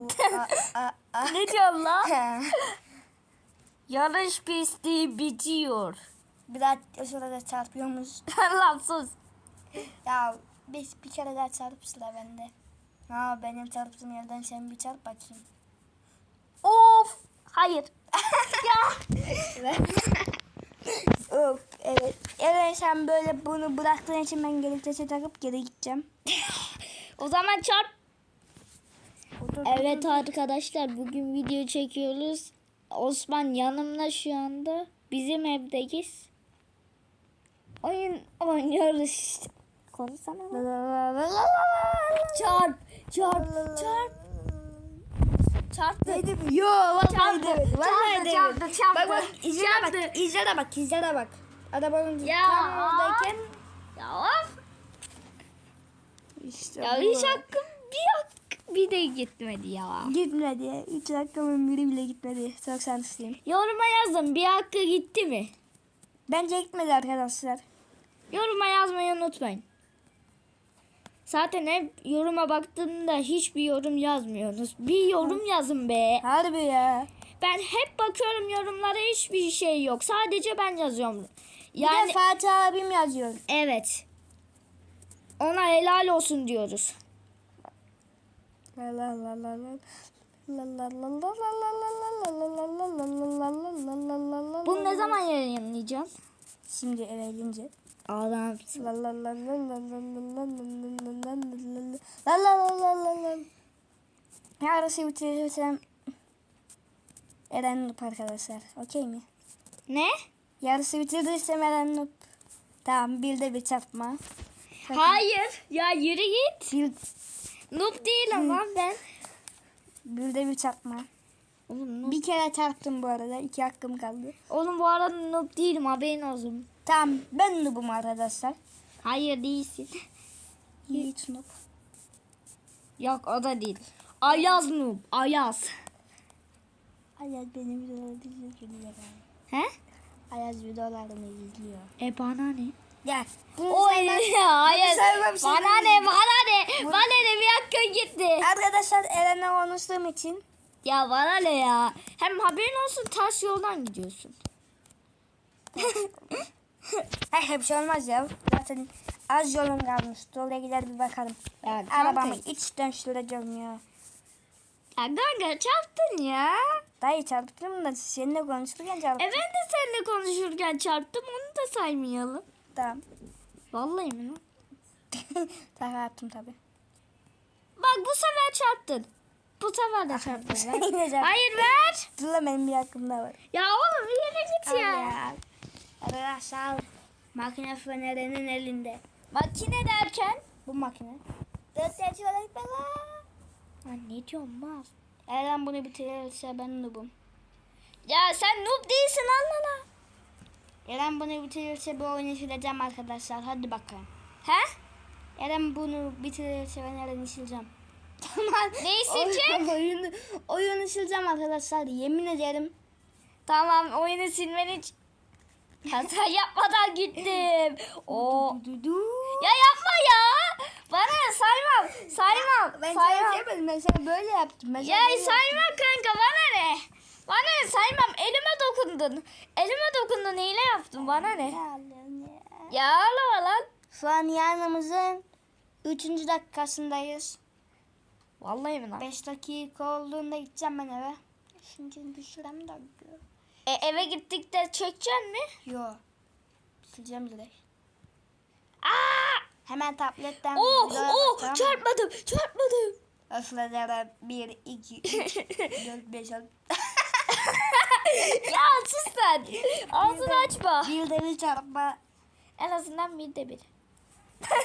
Ne diyorsun lan? Yarış pisti bitiyor. Biraz şurada çarpıyormuş. lan sus. Ya biz bir kere daha çarp sıra bende. Ha benim çarptığım yerden sen bir çarp bakayım. Of. Hayır. Of, evet. Evet sen böyle bunu bıraktığın için ben vitese takıp geri gideceğim. O zaman çarp. Evet arkadaşlar bugün video çekiyoruz. Osman yanımda şu anda. Bizim evdeyiz. Oyun oynuyoruz işte. Konuşsana. Çarp. Çarp. Çarp. Çarptı. Yo vallahi Çarptı, çarptı, demedim. çarptı, çarptı. Bak bak izlere Çarptı. bak. İzlere bak. İzlere bak. Arabanın Ya. tam oradayken Ya of. işte Ya bu. hiç hakkım bir de gitmedi ya. Gitmedi. 3 dakikamın biri bile gitmedi. Çok şanslıyım. Yoruma yazın bir hakkı gitti mi? Bence gitmedi arkadaşlar. Yoruma yazmayı unutmayın. Zaten hep yoruma baktığımda hiçbir yorum yazmıyorsunuz. Bir yorum yazın be. Harbi ya. Ben hep bakıyorum yorumlara hiçbir şey yok. Sadece ben yazıyorum. Yani Yani bir de Fatih abim yazıyor. evet. Ona helal olsun diyoruz. La. Bunu ne zaman yayınlayacağız? Şimdi eve gelince. Ağlam. Ya arası bitirirsem Eren Nup arkadaşlar. Okey mi? Ne? Yarısı bitirirsem Eren Nup. Tamam bir de bir çarpma. Hayır. Ya yürü git. Bir, Noob değil ama ben. bir de bir çarpma. Oğlum, noob. Bir kere çarptım bu arada. iki hakkım kaldı. Oğlum bu arada noob değilim haberin olsun. Tamam ben Nub'um arkadaşlar. Hayır değilsin. Hiç Nub. Yok o da değil. Ayaz noob. Ayaz. Ayaz benim videolarımı izliyor. He? Ayaz videolarımı izliyor. E bana ne? Gel. Bunu Oy hayır. sevmem. Bana ne bana ne? Bana ne bir hakkın gitti. Arkadaşlar Eren'le konuştuğum için Ya bana ne ya? Hem haberin olsun ters yoldan gidiyorsun. Hey, bir şey olmaz ya. Zaten az yolum kalmış. Oraya gider bir bakalım. Ya Arabamı iç dönüştüreceğim ya. Ya kanka çarptın ya. Dayı çarptım da seninle konuşurken E çarptım. ben de seninle konuşurken çarptım onu da saymayalım. Tamam. Vallahi mi lan? Taka yaptım tabi. Bak bu sefer çarptın. Bu sefer de çarptın. ver. Hayır ver. Dur lan benim bir hakkım daha var. Ya oğlum bir yere git ya. ya. Arkadaşlar makine Fener'in elinde. Makine derken? Bu makine. Dört olarak bana. Lan ne diyorsun Maz? Eren bunu bitirirse ben noobum. Ya sen noob değilsin anlana. Eren bunu bitirirse bu oyunu sileceğim arkadaşlar. Hadi bakalım. He? Eren bunu bitirirse ben Eren'i sileceğim. Tamam. Neyi sileceksin? oyunu, oyunu sileceğim arkadaşlar. Yemin ederim. Tamam oyunu silmen için hata yapmadan gittim. Oo. Ya yapma ya. Bana saymam. Saymam. Ben saymam. sana yapmadım. Ben sana böyle yaptım. Ben Ya böyle saymam kanka bana ne? Bana ne saymam. Elime dokundun. Elime dokundun hile yaptın bana ne? Ya ağlama lan. Şu an yanımızın 3. dakikasındayız. Vallahi mi lan? 5 dakika olduğunda gideceğim ben eve. Şimdi bir sürem de. E, eve gittik de çekeceksin mi? Yo. Sileceğim direkt. Aa! Hemen tabletten Oh videoya oh çarpmadım çarpmadım. Aslında 1, 2, 3, 4, 5, 6. ya sus sen. Ağzını açma. Bir de bir çarpma. En azından bir de bir.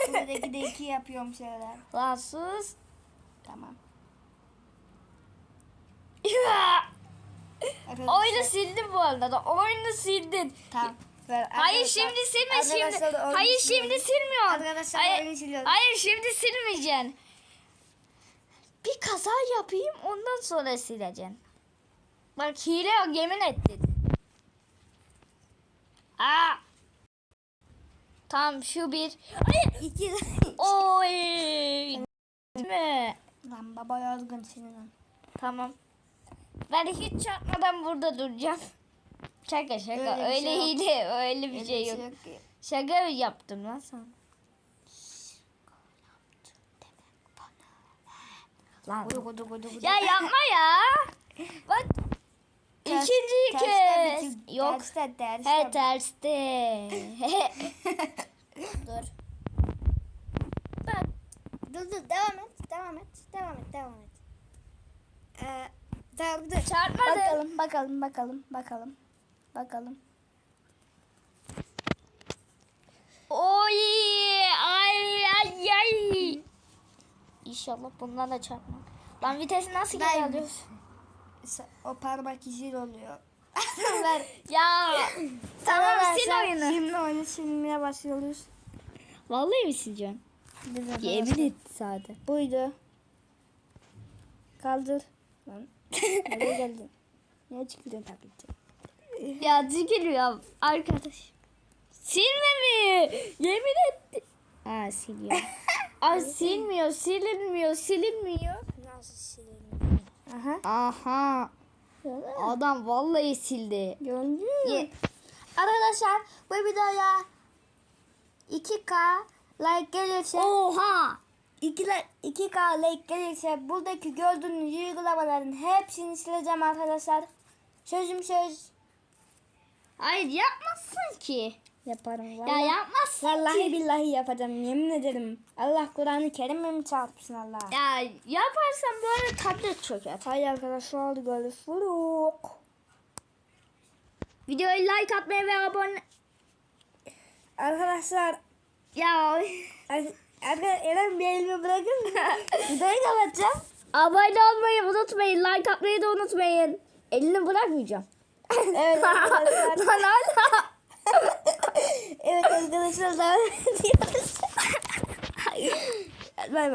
Buradaki de 2 yapıyorum şeyler. Lan sus. Tamam. Oyunu sildin bu arada. Oyunu sildin. Tamam. Ver, Hayır şimdi silme şimdi. Hayır şimdi silmiyorsun. Arkadaşlar hayır, hayır şimdi silmeyeceksin. Bir kaza yapayım ondan sonra sileceksin. Bak hile yok yemin ettin. Aa. Tamam şu bir. Hayır. İki. Oy. Değil mi? Lan baba yazgın senin. Tamam. Ben hiç çarpmadan burada duracağım. Şaka şaka. Öyle bir Öyle, şey yok. hile, öyle bir şey yok. ki. Şaka yaptım lan sana. Lan. Ya yapma ya. Bak. Ters- İkinci terste kez. bitir- Yok. Terste terste. He terste. Dur. Bak. Dur dur devam et. Devam et. Devam et. Devam et. Ee, tamam dur. Çarpmadım. Bakalım bakalım bakalım bakalım. Bakalım. Oy. Ay ay ay. İnşallah bundan da çarpmam. Lan vitesi nasıl geri? Sa- O parmak izin oluyor. Ver. Ya. tamam ver sil sen. oyunu. Şimdi oyunu silmeye başlıyoruz. Vallahi mi sileceksin? Yemin et zaten. Buydu. Kaldır. Lan. Nereye geldin? Niye çıkıyorsun tabii Ya tükürüyor arkadaş. Silme mi? Yemin etti. Ha siliyor. Ay silmiyor, silinmiyor, silinmiyor. Aha. Aha. Adam vallahi sildi. Gördün mü? Arkadaşlar bu videoya 2K like gelirse Oha. 2 2K like gelirse buradaki gördüğünüz uygulamaların hepsini sileceğim arkadaşlar. Sözüm söz Hayır yapmazsın ki. Yaparım. Ya Vallahi, yapmazsın vallahi ki. billahi yapacağım yemin ederim. Allah Kur'an-ı Kerim'e mi çarpsın Allah? Ya yaparsan böyle tablet çöker. Hayır arkadaşlar görüşürüz. Videoyu like atmayı ve abone... Arkadaşlar Ya Arkadaşlar Eren bir elimi bırakın. Videoyu kapatacağım. abone olmayı unutmayın. Like atmayı da unutmayın. Elini bırakmayacağım. Evet. Lan hala. Evet arkadaşlar devam ediyoruz. Bay bay.